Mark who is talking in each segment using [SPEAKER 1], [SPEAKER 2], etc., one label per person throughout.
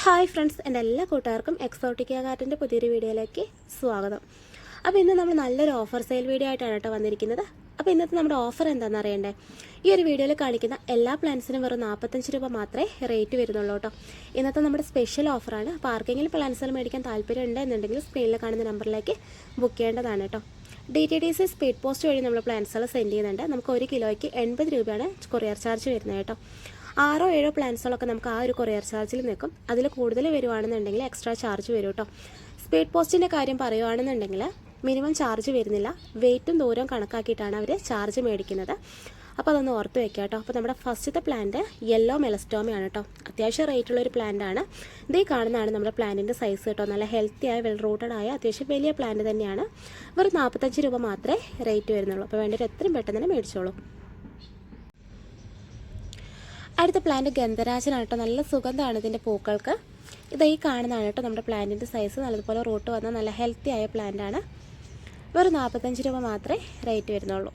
[SPEAKER 1] Hi friends എന്റെ എല്ലാ കൂട്ടുകാർക്കും എക്സോട്ടിക്ക കാറ്റിന്റെ പുതിയൊരു വീഡിയോയിലേക്ക് സ്വാഗതം. അപ്പോൾ ഇന്ന് നമ്മൾ നല്ലൊരു ഓഫർ സെയിൽ വീഡിയോ ആയിട്ടാണ് കേട്ടോ വന്നിരിക്കുന്നത്. അപ്പോൾ ഇന്നത്തെ നമ്മുടെ ഓഫർ എന്താണെന്ന് അറിയണ്ടേ? ഈ ഒരു വീഡിയോയിൽ കാണിക്കുന്ന എല്ലാ പ്ലാൻസിനും വെറും നാൽപ്പത്തഞ്ച് രൂപ മാത്രമേ റേറ്റ് വരുന്നുള്ളൂ കേട്ടോ. ഇന്നത്തെ നമ്മുടെ സ്പെഷ്യൽ ഓഫറാണ് ആർക്കെങ്കിലും പ്ലാൻസുകൾ മേടിക്കാൻ താല്പര്യം ഉണ്ട് എന്നുണ്ടെങ്കിൽ സ്ക്രീനിൽ കാണുന്ന നമ്പറിലേക്ക് ബുക്ക് ചെയ്യേണ്ടതാണ് കേട്ടോ. D T D C speed post വഴി നമ്മൾ പ്ലാൻസുകൾ സെൻഡ് ചെയ്യുന്നുണ്ട്. നമുക്ക് ഒരു കിലോയ്ക്ക് എൺപത് രൂപയാണ് കൊറിയർ ചാർജ് വരുന്നത് കേട്ടോ. ആറോ ഏഴോ പ്ലാൻസുകളൊക്കെ നമുക്ക് ആ ഒരു കൊറിയർ ചാർജിൽ നിൽക്കും. അതിൽ കൂടുതൽ വരുവാണെന്നുണ്ടെങ്കിൽ എക്സ്ട്രാ ചാർജ് വരും കേട്ടോ സ്പീഡ് പോസ്റ്റിന്റെ കാര്യം പറയുവാണെന്നുണ്ടെങ്കിൽ മിനിമം ചാർജ് വരുന്നില്ല. വെയിറ്റും ദൂരവും കണക്കാക്കിയിട്ടാണ് അവർ ചാർജ് മേടിക്കുന്നത്. അപ്പോൾ അതൊന്ന് ഓർത്ത് വെക്കുക കേട്ടോ അപ്പോൾ നമ്മുടെ ഫസ്റ്റത്തെ പ്ലാന്റ് യെല്ലോ മെലസ്റ്റോമയാണ് കേട്ടോ അത്യാവശ്യം റേറ്റുള്ള ഒരു പ്ലാന്റാണ് ഇതേ കാണുന്നതാണ് നമ്മുടെ പ്ലാന്റിന്റെ സൈസ് കേട്ടോ നല്ല ഹെൽത്തി വെൽ റൂട്ടഡ് ആയ അത്യാവശ്യം വലിയ പ്ലാന്റ് തന്നെയാണ്. വെറും നാൽപ്പത്തഞ്ച് രൂപ മാത്രമേ റേറ്റ് വരുന്നുള്ളൂ. അപ്പോൾ വേണ്ടവർ എത്രയും പെട്ടെന്ന് തന്നെ മേടിച്ചോളൂ. അടുത്ത പ്ലാന്റ് ഗന്ധരാജനാണ് കേട്ടോ നല്ല സുഗന്ധമാണ് ഇതിന്റെ പൂക്കൾക്ക്. ഇത് ഈ കാണുന്നതാണ് കേട്ടോ നമ്മുടെ പ്ലാന്റിന്റെ സൈസ് നല്ലതുപോലെ റൂട്ട് വന്ന നല്ല ഹെൽത്തി ആയ പ്ലാന്റാണ് വെറും നാൽപ്പത്തഞ്ച് രൂപ മാത്രമേ റേറ്റ് വരുന്നുള്ളൂ.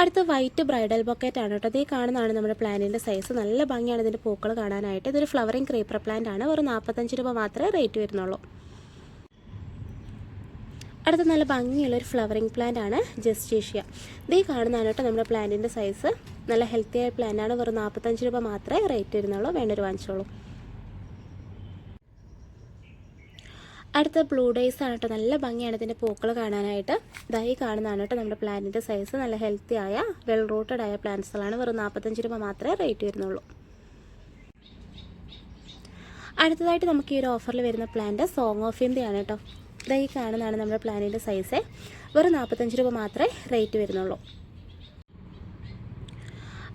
[SPEAKER 1] അടുത്ത വൈറ്റ് ബ്രൈഡൽ ബൊക്കറ്റ് ആണ് കേട്ടോ ഇത് കാണുന്നതാണ് നമ്മുടെ പ്ലാന്റിന്റെ സൈസ് നല്ല ഭംഗിയാണ് ഇതിന്റെ പൂക്കൾ കാണാനായിട്ട്. ഇതൊരു ഫ്ലവറിങ് ക്രീപ്പർ പ്ലാന്റ് ആണ്. വെറും നാൽപ്പത്തഞ്ച് രൂപ മാത്രമേ റേറ്റ് വരുന്നുള്ളൂ. അടുത്ത നല്ല ഭംഗിയുള്ള ഒരു ഫ്ലവറിങ് പ്ലാന്റ് ആണ് ജസ്റ്റേഷ്യ ഇതേ കാണുന്നതാണ് കേട്ടോ നമ്മുടെ പ്ലാന്റിന്റെ സൈസ് നല്ല ഹെൽത്തി ആയ പ്ലാന്റ് ആണ്. വെറും നാൽപ്പത്തഞ്ച് രൂപ മാത്രമേ റേറ്റ് വരുന്നുള്ളൂ. വേണ്ടൊരു വാങ്ങിച്ചോളൂ. അടുത്ത ബ്ലൂ ഡേയ്സ് ആണ് കേട്ടോ. നല്ല ഭംഗിയാണ് ഇതിന്റെ പൂക്കൾ കാണാനായിട്ട്. ഇതായി കാണുന്നതാണ് കേട്ടോ നമ്മുടെ പ്ലാന്റിന്റെ സൈസ് നല്ല ഹെൽത്തി ആയ വെൽ റൂട്ടഡ് ആയ പ്ലാന്റ്സുകളാണ് വെറും നാൽപ്പത്തഞ്ച് രൂപ മാത്രമേ റേറ്റ് വരുന്നുള്ളൂ. അടുത്തതായിട്ട് നമുക്ക് ഈ ഒരു ഓഫറിൽ വരുന്ന പ്ലാന്റ് സോങ് ഓഫ് ഇന്ത്യയാണ് കേട്ടോ. ഇതായി കാണുന്നതാണ് നമ്മുടെ പ്ലാനിന്റെ സൈസ്. വെറും നാൽപ്പത്തഞ്ച് രൂപ മാത്രമേ റേറ്റ് വരുന്നുള്ളൂ.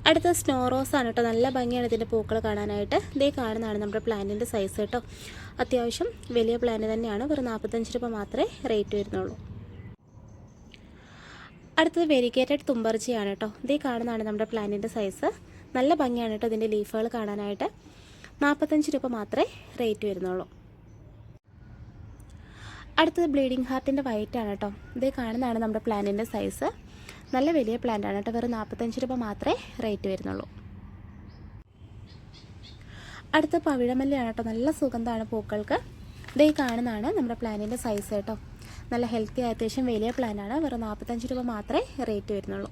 [SPEAKER 1] അടുത്ത സ്നോ റോസ് ആണ് കേട്ടോ. നല്ല ഭംഗിയാണ് ഇതിന്റെ പൂക്കൾ കാണാനായിട്ട്. ഇതേ കാണുന്നതാണ് നമ്മുടെ പ്ലാന്റിന്റെ സൈസ് കേട്ടോ. അത്യാവശ്യം വലിയ പ്ലാന്റ് തന്നെയാണ്. വെറും നാൽപ്പത്തഞ്ച് രൂപ മാത്രമേ റേറ്റ് വരുന്നുള്ളൂ. അടുത്തത് വെരിഗേറ്റഡ് തുമ്പർജിയാണ് കേട്ടോ. ഇതേ കാണുന്നതാണ് നമ്മുടെ പ്ലാന്റിന്റെ സൈസ് നല്ല ഭംഗിയാണ് കേട്ടോ ഇതിന്റെ ലീഫുകൾ കാണാനായിട്ട്. നാൽപ്പത്തഞ്ച് രൂപ മാത്രമേ റേറ്റ് വരുന്നുള്ളൂ. അടുത്തത് ബ്ലീഡിങ് ഹാർട്ടിന്റെ ആണ് കേട്ടോ. ഇതേ കാണുന്നതാണ് നമ്മുടെ പ്ലാന്റിന്റെ സൈസ്. നല്ല വലിയ പ്ലാന്റ് ആണ് കേട്ടോ. വെറും നാൽപ്പത്തഞ്ച് രൂപ മാത്രമേ റേറ്റ് വരുന്നുള്ളൂ. അടുത്ത പവിഴമല്ലിയാണ് കേട്ടോ. നല്ല സുഗന്ധമാണ് പൂക്കൾക്ക്. ഇതേ കാണുന്നതാണ് നമ്മുടെ പ്ലാന്റിന്റെ സൈസ് കേട്ടോ. നല്ല ഹെൽത്തി ആയ അത്യാവശ്യം വലിയ പ്ലാന്റാണ് വെറും നാൽപ്പത്തഞ്ച് രൂപ മാത്രമേ റേറ്റ് വരുന്നുള്ളൂ.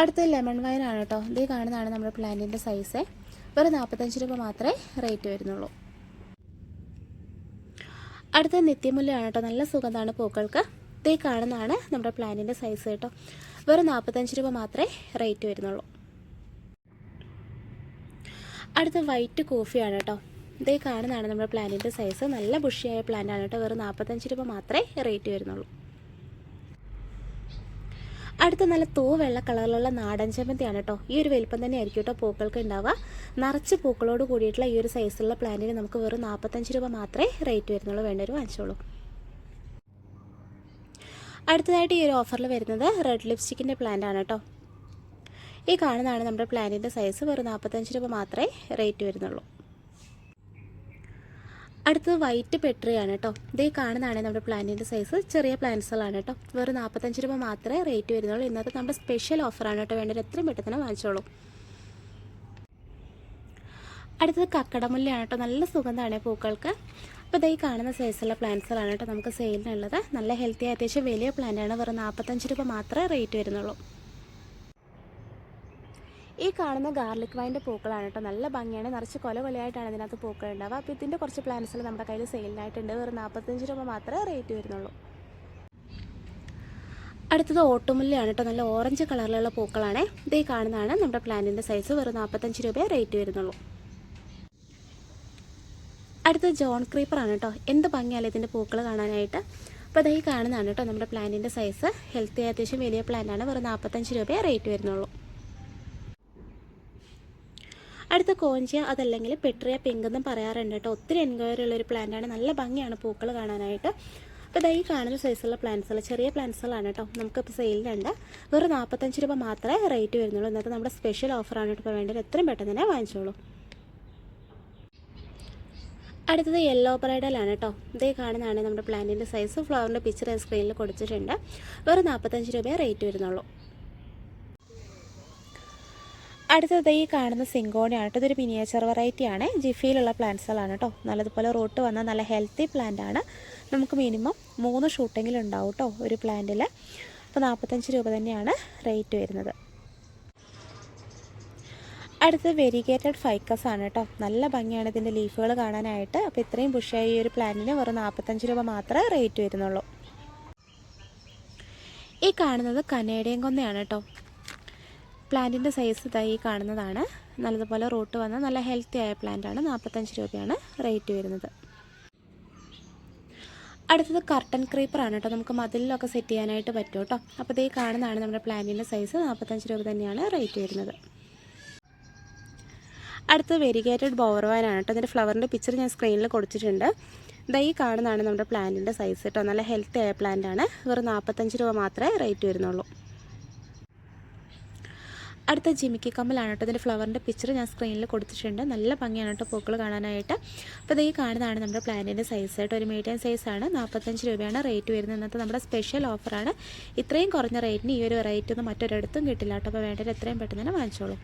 [SPEAKER 1] അടുത്ത ലെമൺ വൈനാണ് കേട്ടോ. ഇതേ കാണുന്നതാണ് നമ്മുടെ പ്ലാന്റിന്റെ സൈസ്. വെറും നാൽപ്പത്തഞ്ച് രൂപ മാത്രമേ റേറ്റ് വരുന്നുള്ളൂ. അടുത്ത നിത്യമുല്ലയാണ് കേട്ടോ. നല്ല സുഖമാണ് പൂക്കൾക്ക്. ഇതേ കാണുന്നതാണ് നമ്മുടെ പ്ലാന്റിന്റെ സൈസ് കേട്ടോ. വെറും നാൽപ്പത്തഞ്ച് രൂപ മാത്രമേ റേറ്റ് വരുന്നുള്ളൂ. അടുത്ത വൈറ്റ് കോഫിയാണ് കേട്ടോ. ഇതേ കാണുന്നതാണ് നമ്മുടെ പ്ലാന്റിന്റെ സൈസ് നല്ല ബുഷിയായ പ്ലാന്റ് ആണ് കേട്ടോ. വെറും നാൽപ്പത്തഞ്ച് രൂപ മാത്രമേ റേറ്റ് വരുന്നുള്ളൂ. അടുത്ത നല്ല തൂ വെള്ള കളറിലുള്ള നാടൻ ചെമ്പന്തിയാണ് കേട്ടോ. ഈ ഒരു വലിപ്പം തന്നെ ആയിരിക്കും കേട്ടോ പൂക്കൾക്ക് ഉണ്ടാവുക. നിറച്ച് പൂക്കളോട് കൂടിയിട്ടുള്ള ഈ ഒരു സൈസുള്ള പ്ലാന്റിന് നമുക്ക് വെറും നാൽപ്പത്തഞ്ച് രൂപ മാത്രമേ റേറ്റ് വരുന്നുള്ളൂ. വേണ്ട ഒരു വാങ്ങിച്ചോളൂ. അടുത്തതായിട്ട് ഈ ഒരു ഓഫറിൽ വരുന്നത് റെഡ് ലിപ്സ്റ്റിക്കിന്റെ പ്ലാന്റ് ആണ് കേട്ടോ. ഈ കാണുന്നതാണ് നമ്മുടെ പ്ലാന്റിന്റെ സൈസ് വെറും നാൽപ്പത്തഞ്ച് രൂപ മാത്രമേ റേറ്റ് വരുന്നുള്ളൂ. അടുത്തത് വൈറ്റ് പെട്രിയാണ് കേട്ടോ ഇതേ കാണുന്നതാണ് നമ്മുടെ പ്ലാന്റിന്റെ സൈസ് ചെറിയ പ്ലാന്റ്സുകളാണ് കേട്ടോ വെറും നാൽപ്പത്തഞ്ച് രൂപ മാത്രമേ റേറ്റ് വരുന്നുള്ളൂ. ഇന്നത്തെ നമ്മുടെ സ്പെഷ്യൽ ഓഫറാണ് കേട്ടോ വേണ്ടത് എത്രയും പെട്ടെന്ന് വാങ്ങിച്ചോളൂ. അടുത്തത് കക്കടമുല്ലയാണ് കേട്ടോ നല്ല സുഗന്ധമാണ് പൂക്കൾക്ക്. അപ്പോൾ ഇതായി കാണുന്ന സൈസുള്ള പ്ലാന്റ്സുകളാണ് കേട്ടോ നമുക്ക് സെയിലിനുള്ളത് നല്ല ഹെൽത്തി അത്യാവശ്യം വലിയ പ്ലാന്റാണ് വെറും നാൽപ്പത്തഞ്ച് രൂപ മാത്രമേ റേറ്റ് വരുന്നുള്ളൂ. ഈ കാണുന്ന ഗാർലിക് വൈന്റെ പൂക്കളാണ് കേട്ടോ. നല്ല ഭംഗിയാണ്. നിറച്ച് കൊല കൊലയായിട്ടാണ് ഇതിനകത്ത് പൂക്കൾ ഉണ്ടാവുക. അപ്പോൾ ഇതിന്റെ കുറച്ച് പ്ലാന്റ്സുകൾ നമ്മുടെ കയ്യിൽ സെയിലിനായിട്ടുണ്ട്. വെറും നാൽപ്പത്തഞ്ച് രൂപ മാത്രമേ റേറ്റ് വരുന്നുള്ളൂ. അടുത്തത് ഓട്ടുമുല്ലയാണ് കേട്ടോ. നല്ല ഓറഞ്ച് കളറിലുള്ള പൂക്കളാണ്. ഇത് ഈ കാണുന്നതാണ് നമ്മുടെ പ്ലാന്റിന്റെ സൈസ്. വെറും നാൽപ്പത്തഞ്ച് രൂപയെ റേറ്റ് വരുന്നുള്ളൂ. അടുത്തത് ജോൺ ക്രീപ്പറാണ് കേട്ടോ. എന്ത് ഭംഗിയാലും ഇതിന്റെ പൂക്കൾ കാണാനായിട്ട്. അപ്പോൾ അതായി കാണുന്നതാണ് കേട്ടോ നമ്മുടെ പ്ലാന്റിന്റെ സൈസ്. ഹെൽത്തി അത്യാവശ്യം വലിയ പ്ലാന്റാണ്. വെറും നാൽപ്പത്തഞ്ച് രൂപയെ റേറ്റ് വരുന്നുള്ളൂ. അടുത്ത കോഞ്ചിയ അതല്ലെങ്കിൽ പെട്രിയ പിങ്ക് എന്നും പറയാറുണ്ട് കേട്ടോ. ഒത്തിരി എൻക്വയറി ഉള്ള ഒരു പ്ലാന്റ് ആണ്. നല്ല ഭംഗിയാണ് പൂക്കൾ കാണാനായിട്ട്. അപ്പോൾ ഇതായി കാണുന്ന സൈസുള്ള പ്ലാന്റ്സുകൾ ചെറിയ പ്ലാന്റ്സുകളാണ് കേട്ടോ. നമുക്കിപ്പോൾ സെയിലിനുണ്ട് വെറും നാൽപ്പത്തഞ്ച് രൂപ മാത്രമേ റേറ്റ് വരുന്നുള്ളൂ. ഇന്നത്തെ നമ്മുടെ സ്പെഷ്യൽ ഓഫറാണ് കേട്ടോ. ഇപ്പോൾ വേണ്ടത് എത്രയും പെട്ടെന്ന് തന്നെ വാങ്ങിച്ചോളൂ. അടുത്തത് യെല്ലോ ബ്രൈഡലാണ് കേട്ടോ. ഇതേ കാണുന്നതാണ് നമ്മുടെ പ്ലാന്റിന്റെ സൈസ് ഫ്ലവറിന്റെ പിക്ചർ സ്ക്രീനിൽ കൊടുത്തിട്ടുണ്ട്. വെറും നാൽപ്പത്തഞ്ച് രൂപയെ റേറ്റ് വരുന്നുള്ളൂ. അടുത്തത് ഈ കാണുന്ന സിങ്കോണിയാണ്. കേട്ടോ ഇതൊരു മിനിയേച്ചർ വെറൈറ്റി ആണ്. ജിഫിയിലുള്ള പ്ലാന്റ്സുകളാണ് കേട്ടോ നല്ലതുപോലെ റൂട്ട് വന്ന നല്ല ഹെൽത്തി പ്ലാന്റ് ആണ്. നമുക്ക് മിനിമം മൂന്ന് ഷൂട്ടെങ്കിലും ഉണ്ടാവും കേട്ടോ ഒരു പ്ലാന്റിൽ അപ്പോൾ നാൽപ്പത്തഞ്ച് രൂപ തന്നെയാണ് റേറ്റ് വരുന്നത്. അടുത്തത് വെരിഗേറ്റഡ് ഫൈക്കസ് ആണ് കേട്ടോ നല്ല ഭംഗിയാണ് ഇതിന്റെ ലീഫുകൾ കാണാനായിട്ട്. അപ്പോൾ ഇത്രയും ബുഷായി ഈ ഒരു പ്ലാന്റിന് വെറും നാൽപ്പത്തഞ്ച് രൂപ മാത്രമേ റേറ്റ് വരുന്നുള്ളൂ. ഈ കാണുന്നത് കനേഡിയൻ കൊന്നയാണ് കേട്ടോ പ്ലാന്റിന്റെ സൈസ് ഇതായി കാണുന്നതാണ്. നല്ലതുപോലെ റൂട്ട് വന്ന നല്ല ഹെൽത്തി ആയ പ്ലാന്റ് ആണ്. നാൽപ്പത്തഞ്ച് രൂപയാണ് റേറ്റ് വരുന്നത്. അടുത്തത് കർട്ടൻ ക്രീപ്പറാണ് കേട്ടോ. നമുക്ക് മതിലിലൊക്കെ സെറ്റ് ചെയ്യാനായിട്ട് പറ്റും കേട്ടോ. അപ്പോൾ ഇതേ കാണുന്നതാണ് നമ്മുടെ പ്ലാന്റിന്റെ സൈസ് നാൽപ്പത്തഞ്ച് രൂപ തന്നെയാണ് റേറ്റ് വരുന്നത്. അടുത്തത് വെരിഗേറ്റഡ് ബോർവാനാണ് കേട്ടോ. അതിന്റെ ഫ്ലവറിന്റെ പിക്ചർ ഞാൻ സ്ക്രീനിൽ കൊടുത്തിട്ടുണ്ട്. ഇതായി കാണുന്നതാണ് നമ്മുടെ പ്ലാന്റിന്റെ സൈസ് കേട്ടോ. നല്ല ഹെൽത്തി ആയ പ്ലാന്റ് ആണ്. വെറും നാൽപ്പത്തഞ്ച് രൂപ മാത്രമേ റേറ്റ് വരുന്നുള്ളൂ. അടുത്ത ജിമിക്കി കമ്മലാണ് കേട്ടോ. ഇതിന്റെ ഫ്ലവറിന്റെ പിക്ചർ ഞാൻ സ്ക്രീനിൽ കൊടുത്തിട്ടുണ്ട്. നല്ല ഭംഗിയാണ് കേട്ടോ പൂക്കൾ കാണാനായിട്ട്. അപ്പോൾ ഇത് ഈ കാണുന്നതാണ് നമ്മുടെ പ്ലാന്റിന്റെ സൈസ് ആയിട്ട് ഒരു മീഡിയം സൈസാണ് നാൽപ്പത്തഞ്ച് രൂപയാണ് റേറ്റ് വരുന്നത്. ഇന്നത്തെ നമ്മുടെ സ്പെഷ്യൽ ഓഫറാണ് ഇത്രയും കുറഞ്ഞ റേറ്റിന് ഈ ഒരു വെറൈറ്റി ഒന്നും മറ്റൊരിടത്തും കിട്ടില്ല കേട്ടോ. അപ്പോൾ വേണ്ടത് എത്രയും പെട്ടെന്ന് തന്നെ വാങ്ങിച്ചോളൂ.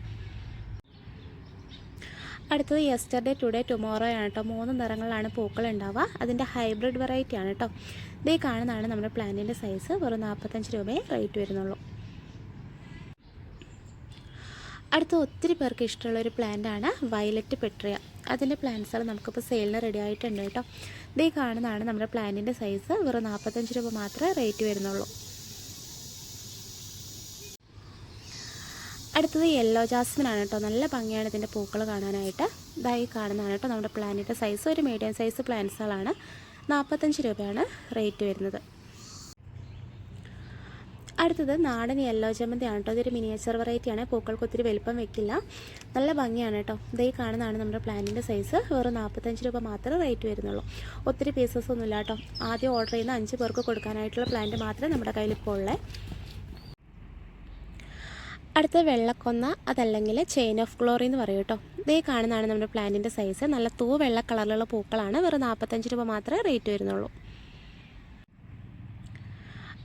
[SPEAKER 1] അടുത്തത് യെസ്റ്റർഡേ ടുഡേ ടുമോറോ ആണ് കേട്ടോ. മൂന്ന് നിറങ്ങളിലാണ് പൂക്കൾ ഉണ്ടാവുക. അതിന്റെ ഹൈബ്രിഡ് വെറൈറ്റി ആണ് കേട്ടോ. ഇതേ കാണുന്നതാണ് നമ്മുടെ പ്ലാന്റിന്റെ സൈസ് വെറും നാൽപ്പത്തഞ്ച് രൂപയെ റേറ്റ് വരുന്നുള്ളൂ. അടുത്ത ഒത്തിരി പേർക്ക് ഇഷ്ടമുള്ള ഒരു പ്ലാന്റാണ് വയലറ്റ് പെട്രിയ അതിന്റെ പ്ലാന്റ്സുകൾ നമുക്കിപ്പോൾ സെയിലിന് റെഡി ആയിട്ടുണ്ട് കേട്ടോ. ഇതേ കാണുന്നതാണ് നമ്മുടെ പ്ലാന്റിന്റെ സൈസ് വെറും നാൽപ്പത്തഞ്ച് രൂപ മാത്രമേ റേറ്റ് വരുന്നുള്ളൂ. അടുത്തത് യെല്ലോ ജാസ്മിൻ ആണ് കേട്ടോ. നല്ല ഭംഗിയാണ് ഇതിന്റെ പൂക്കൾ കാണാനായിട്ട്. ഇതായി കാണുന്നതാണ് കേട്ടോ നമ്മുടെ പ്ലാന്റിന്റെ സൈസ് ഒരു മീഡിയം സൈസ് പ്ലാന്റ്സുകളാണ് നാൽപ്പത്തഞ്ച് രൂപയാണ് റേറ്റ് വരുന്നത്. അടുത്തത് നാടൻ യെല്ലോ ജമന്തി ആണ് കേട്ടോ. ഇതൊരു മിനിയേച്ചർ വെറൈറ്റിയാണ് പൂക്കൾക്ക് ഒത്തിരി വലിപ്പം വെക്കില്ല. നല്ല ഭംഗിയാണ് കേട്ടോ. ഇതേ കാണുന്നതാണ് നമ്മുടെ പ്ലാന്റിന്റെ സൈസ് വെറും നാൽപ്പത്തഞ്ച് രൂപ മാത്രമേ റേറ്റ് വരുന്നുള്ളൂ. ഒത്തിരി പീസസ് ഒന്നുമില്ല കേട്ടോ. ആദ്യം ഓർഡർ ചെയ്യുന്ന അഞ്ച് പേർക്ക് കൊടുക്കാനായിട്ടുള്ള പ്ലാന്റ് മാത്രമേ നമ്മുടെ കയ്യിൽ ഇപ്പോൾ ഉള്ളത് അടുത്ത വെള്ളക്കൊന്ന അതല്ലെങ്കിൽ ചെയിൻ ഓഫ് ഗ്ലോറി എന്ന് പറയും കേട്ടോ. ഇതേ കാണുന്നതാണ് നമ്മുടെ പ്ലാന്റിന്റെ സൈസ് നല്ല തൂ വെള്ള കളറിലുള്ള പൂക്കളാണ്. വെറും നാൽപ്പത്തഞ്ച് രൂപ മാത്രമേ റേറ്റ് വരുന്നുള്ളൂ.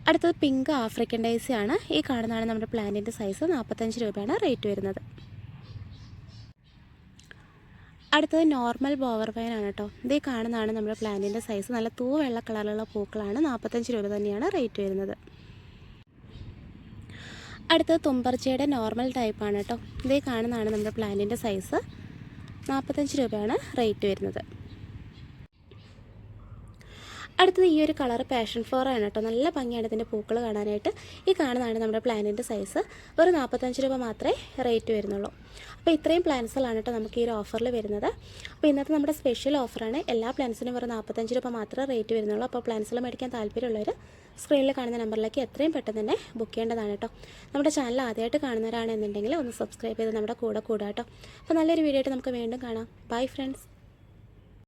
[SPEAKER 1] അടുത്തത് പിങ്ക് ആഫ്രിക്കൻ ഡൈസി ആണ്. ഈ കാണുന്നതാണ് നമ്മുടെ പ്ലാന്റിന്റെ സൈസ് നാൽപ്പത്തഞ്ച് രൂപയാണ് റേറ്റ് വരുന്നത്. അടുത്തത് നോർമൽ ബോവർ വൈൻ ആണ് കേട്ടോ ഇതേ കാണുന്നതാണ് നമ്മുടെ പ്ലാന്റിന്റെ സൈസ് നല്ല തൂ വെള്ള കളറിലുള്ള പൂക്കളാണ്. നാൽപ്പത്തഞ്ച് രൂപ തന്നെയാണ് റേറ്റ് വരുന്നത്. അടുത്തത് തുമ്പർച്ചയുടെ നോർമൽ ടൈപ്പാണ് കേട്ടോ ഇതേ കാണുന്നതാണ് നമ്മുടെ പ്ലാന്റിന്റെ സൈസ് നാൽപ്പത്തഞ്ച് രൂപയാണ് റേറ്റ് വരുന്നത്. അടുത്തത് ഈ ഒരു കളർ പാഷൻ ഫ്ലോർ ആണ് കേട്ടോ. നല്ല ഭംഗിയാണ് ഇതിന്റെ പൂക്കൾ കാണാനായിട്ട്. ഈ കാണുന്നതാണ് നമ്മുടെ പ്ലാനിന്റെ സൈസ് ഒരു നാൽപ്പത്തഞ്ച് രൂപ മാത്രമേ റേറ്റ് വരുന്നുള്ളൂ. അപ്പോൾ ഇത്രയും പ്ലാൻസുകളാണ് കേട്ടോ നമുക്ക് ഈ ഒരു ഓഫറിൽ വരുന്നത്. അപ്പോൾ ഇന്നത്തെ നമ്മുടെ സ്പെഷ്യൽ ഓഫറാണ് എല്ലാ പ്ലാൻസിനും വെറും നാൽപ്പത്തഞ്ച് രൂപ മാത്രമേ റേറ്റ് വരുന്നുള്ളൂ. അപ്പോൾ പ്ലാൻസുകൾ മേടിക്കാൻ താല്പര്യമുള്ളവർ സ്ക്രീനിൽ കാണുന്ന നമ്പറിലേക്ക് എത്രയും പെട്ടെന്ന് തന്നെ ബുക്ക് ചെയ്യേണ്ടതാണ് കേട്ടോ. നമ്മുടെ ചാനൽ ആദ്യമായിട്ട് കാണുന്നവരാണെന്നുണ്ടെങ്കിൽ ഒന്ന് സബ്സ്ക്രൈബ് ചെയ്ത് നമ്മുടെ കൂടെ കൂടാം കേട്ടോ. അപ്പോൾ നല്ലൊരു വീഡിയോ ആയിട്ട് നമുക്ക് വീണ്ടും കാണാം. Bye friends